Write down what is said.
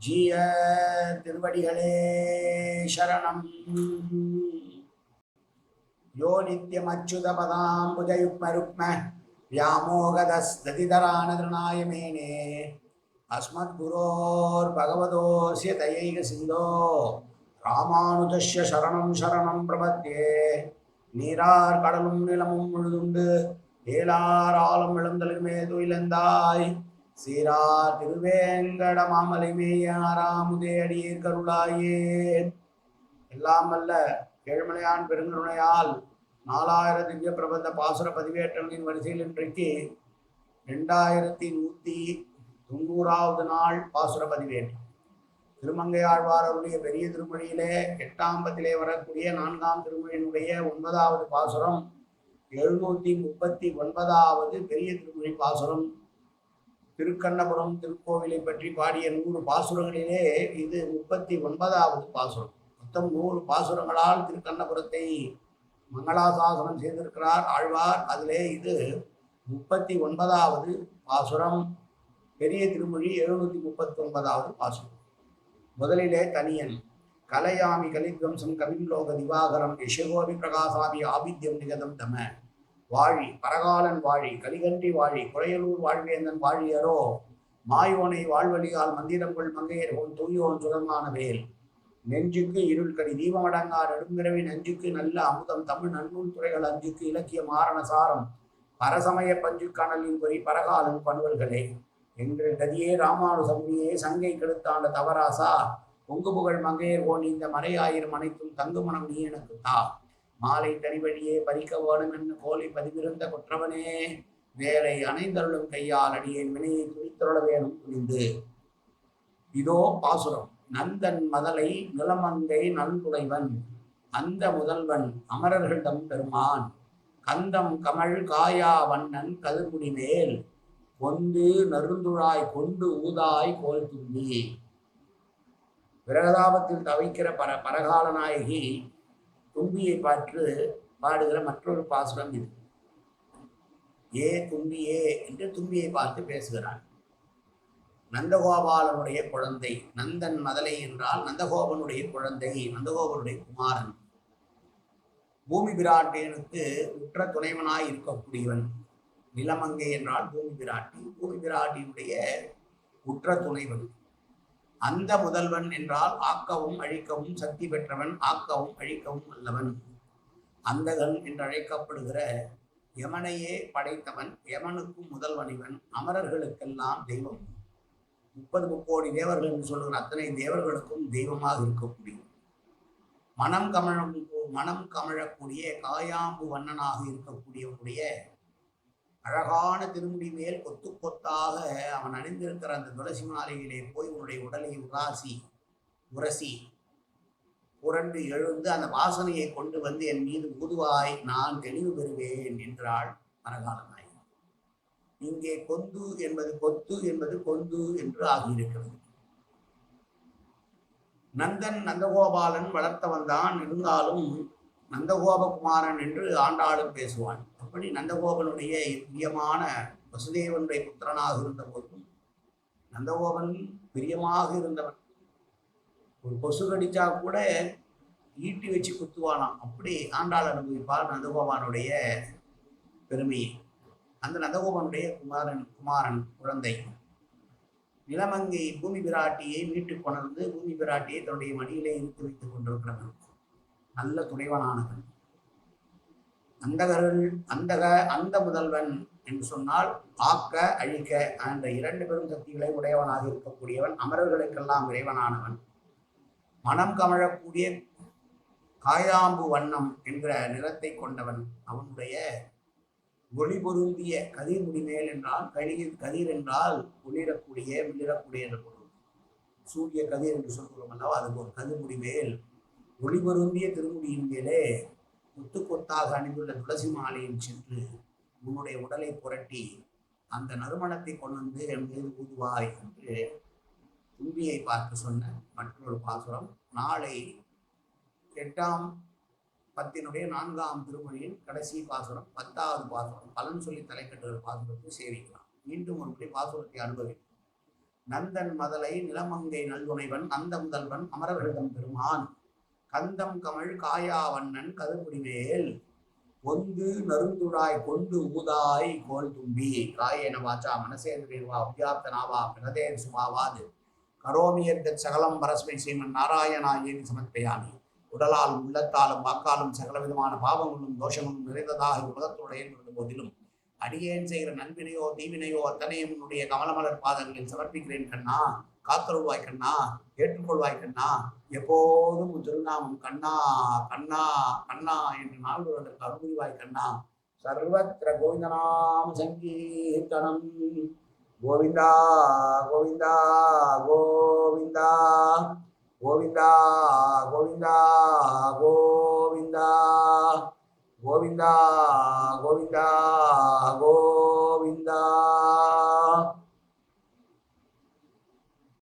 ஜீய திருவடிகளே சரணம் யோ நித்யமச்சுத பதாம்புஜயுக்ம ருக்ம व्यामोगदस्दतिधरानदृणाय मेने अस्मद्गुरोर्भगवतोऽस्य दयैक सिन्धो ராமானுஜஸ்ய சரணம் சரணம் பிரபத்தியே நீரார் கடலும் நிலமும் முழுதுண்டு ஏலார் ஆலம் இளந்தலுமே துயிலந்தாய் சீரா திருவேங்கட மாமலை மேயாராமுதே அடியேர் கருளாயே. எல்லாம் அல்ல ஏழ்மலையான் பெருங்கருணையால் நாலாயிர திவ்ய பிரபந்த பாசுர பதிவேற்றங்களின் வரிசையில் இன்றைக்கு ரெண்டாயிரத்தி நூற்றி தொண்ணூறாவது நாள் பாசுர பதிவேற்றம். திருமங்கையாழ்வாரருடைய பெரிய திருமொழியிலே எட்டாம் பத்திலே வரக்கூடிய நான்காம் திருமொழியினுடைய ஒன்பதாவது பாசுரம் எழுநூத்தி முப்பத்தி ஒன்பதாவது பெரிய திருமொழி பாசுரம். திருக்கண்ணபுரம் திருக்கோவிலை பற்றி பாடிய நூறு பாசுரங்களிலே இது முப்பத்தி ஒன்பதாவது பாசுரம். மொத்தம் நூறு பாசுரங்களால் திருக்கண்ணபுரத்தை மங்களாசாசனம் செய்திருக்கிறார் ஆழ்வார். அதிலே இது முப்பத்தி ஒன்பதாவது பாசுரம். பெரிய திருமொழி எழுநூத்தி முப்பத்தி ஒன்பதாவது பாசுரம். முதலிலே தனியன் கலையாமி கலித்வம்சம் கவிம்லோக திவாகரம் யசகோபி பிரகாசாமி ஆபித்யம் நிகதம் தம. வாழி பரகாலன் வாழி கலிகன்றி வாழி குறையலூர் வாழ்வேந்தன் வாழியரோ மாயோனை வாழ்வழியால் மந்திரங்கள் மங்கையர்கோன் தூயோன் சுகமான வேல். நெஞ்சுக்கு இருள் கடி தீபமடங்கா நெடுங்கிரவி நெஞ்சுக்கு நல்ல அமுதம் தமிழ் நன்னூல் துறைகள் அஞ்சுக்கு இலக்கிய மாரண சாரம். பரசமய பஞ்சு கணலின் பொறி பரகாலன் பணுவல்களே. எங்கள் கதியே ராமானுசமுனியே சங்கை கெடுத்தாண்ட தவராசா. பொங்கு புகழ் மங்கையர் போன் இந்த மறையாயிரம் அனைத்தும் தங்குமணம் நீ எனக்கு தா. மாலை தனிவழியே பறிக்க வேணும் என்று கோலை பதிவிருந்த குற்றவனே. வேலை அணைந்தருளும் கையால் அடியேன் வினையை துணித்தருள வேணும் துணிந்து. இதோ பாசுரம் நந்தன் மதலை நிலமங்கை நன்குடைவன் அந்த முதல்வன் அமரர்களிடம் பெருமான் கந்தம் கமழ் காயா வண்ணன் கதிர்முடி மேல் கொண்டு நருந்துழாய் கொண்டு ஊதாய் கோல் தும்பி. விரகதாபத்தில் தவிக்கிற பர பரகால நாயகி தும்பியை பார்த்து பாடுகிற மற்றொரு பாசுரம் இது. ஏ தும்பியே என்று தும்பியை பார்த்து பேசுகிறான். நந்தகோபாலனுடைய குழந்தை நந்தன் மதலை என்றால் நந்தகோபனுடைய குழந்தை நந்தகோபனுடைய குமாரன். பூமி பிராட்டியனுக்கு உற்ற துணைவனாய் இருக்கக்கூடியவன். நிலமங்கை என்றால் பூமி பிராட்டி பூமி பிராட்டியினுடைய உற்ற துணைவன். அந்த முதல்வன் என்றால் ஆக்கவும் அழிக்கவும் சக்தி பெற்றவன் ஆக்கவும் அழிக்கவும் அல்லவன் அந்தகன் என்று அழைக்கப்படுகிற யமனையே படைத்தவன் யமனுக்கும் முதல்வனிவன் அமரர்களுக்கெல்லாம் தெய்வம். முப்பது முக்கோடி தேவர்கள் என்று சொல்லுகிற அத்தனை தேவர்களுக்கும் தெய்வமாக இருக்கக்கூடிய மனம் கமழும் மனம் கமழக்கூடிய காயாம்பு வண்ணனாக இருக்கக்கூடியவனுடைய அழகான திருமுடி மேல் கொத்து கொத்தாக அவன் அணிந்திருக்கிற அந்த துளசி மாலையிலே போய் உன்னுடைய உடலை உராசி உரசி புரண்டு எழுந்து அந்த வாசனையை கொண்டு வந்து என் மீது ஊதுவாய் நான் தெளிவு பெறுவேன் என்றாள் பரகாலனாய் இங்கே கொந்து என்பது கொத்து என்பது கொந்து என்று ஆகியிருக்கிறது. நந்தன் நந்தகோபாலன் வளர்த்தவன் தான் இருந்தாலும் நந்தகோபகுமாரன் என்று ஆண்டாளும் பேசுவான். அப்படி நந்தகோபனுடைய பிரியமான வசுதேவனுடைய புத்திரனாக இருந்த போதும் நந்தகோபன் பிரியமாக இருந்தவன். ஒரு கொசு கடிச்சா கூட ஈட்டி வச்சு குத்துவானாம். அப்படி ஆண்டாள் அனுபவிப்பார் நந்தகோபானுடைய பெருமையை. அந்த நந்தகோபனுடைய குமாரன் குமாரன் குழந்தை. நிலமங்கை பூமி பிராட்டியை வீட்டுக்கு கொணர்ந்து பூமி பிராட்டியை தன்னுடைய மடியிலே இழுத்து வைத்துக் கொண்டிருக்கிறவன். நல்ல துணைவனானவன். அந்தகர்கள் அந்தக அந்த முதல்வன் என்று சொன்னால் ஆக்க அழிக்க என்ற இரண்டு பெரும் சக்திகளை உடையவனாக இருக்கக்கூடியவன் அமரர்களுக்கெல்லாம் இறைவனானவன். மனம் கமழக்கூடிய காயாம்பு வண்ணம் என்கிற நிறத்தை கொண்டவன் அவனுடைய ஒளி பொருந்திய கதிர் முடிமேல் என்றால் கதிர் கதிர் என்றால் ஒளிரக்கூடிய மிளிரக்கூடிய என்ற பொருள். சூரிய கதிர் என்று சொல்கிறோம் அல்லவா? அதுக்கு ஒரு கதிர் முடிமேல் ஒளிபருந்திய திருமுடியின் மேலே முத்து கொத்தாக அணிந்துள்ள துளசி மாலையில் சென்று உன்னுடைய உடலை புரட்டி அந்த நறுமணத்தை கொண்டு வந்து என் மீது ஊதுவாய் என்று தும்பியை பார்த்து சொன்ன மற்றொரு பாசுரம். நாளை எட்டாம் பத்தினுடைய நான்காம் திருமொழியின் கடைசி பாசுரம் பத்தாவது பாசுரம். பலன் சொல்லி தலைக்கட்டுகிற பாசுரத்தை சேவிக்கலாம். மீண்டும் ஒரு முறை பாசுரத்தை அனுபவிக்கும் நந்தன் மதலை நிலமங்கை நல்குனைவன் நந்த முதல்வன் அமரர்களிடம் பெருமான். கந்தம் கமழ் காயாவண்ணன் கருப்புடிவேல் கொந்து நறுந்துழாய் கொண்டு ஊதாய் கோல் தும்பி. காயேன வாச்சா மனசேந்திரேவா உத்யாப்தனாவா பிரதேர் சுபாவாது. கரோமியர்த்த சகலம் பரஸ்மை சீமன் நாராயணாயேனி சமர்ப்பயாமி. உடலால் உள்ளத்தாலும் வாக்காலும் சகல விதமான பாவங்களும் தோஷங்களும் நிறைந்ததாக உலகத்துடைய இருந்த போதிலும் அடியேன் செய்கிற நன்வினையோ தீவினையோ அத்தனையும் உன்னுடைய கமலமலர் பாதங்களில் சமர்ப்பிக்கிறேன் கண்ணா. காத்தருள்வாய் கண்ணா. ஏற்றுக்கொள்வாய் கண்ணா. எப்போதும் திருநாமம் கண்ணா கண்ணா கண்ணா என்று நாள் வருவதற்கு அருள்வாய் கண்ணா. சர்வத்திர கோவிந்தநாம சங்கீர்த்தனம். கோவிந்தா கோவிந்தா கோவிந்தா. கோவிந்தா கோவிந்தா கோவிந்தா. கோவிந்தா கோவிந்தா.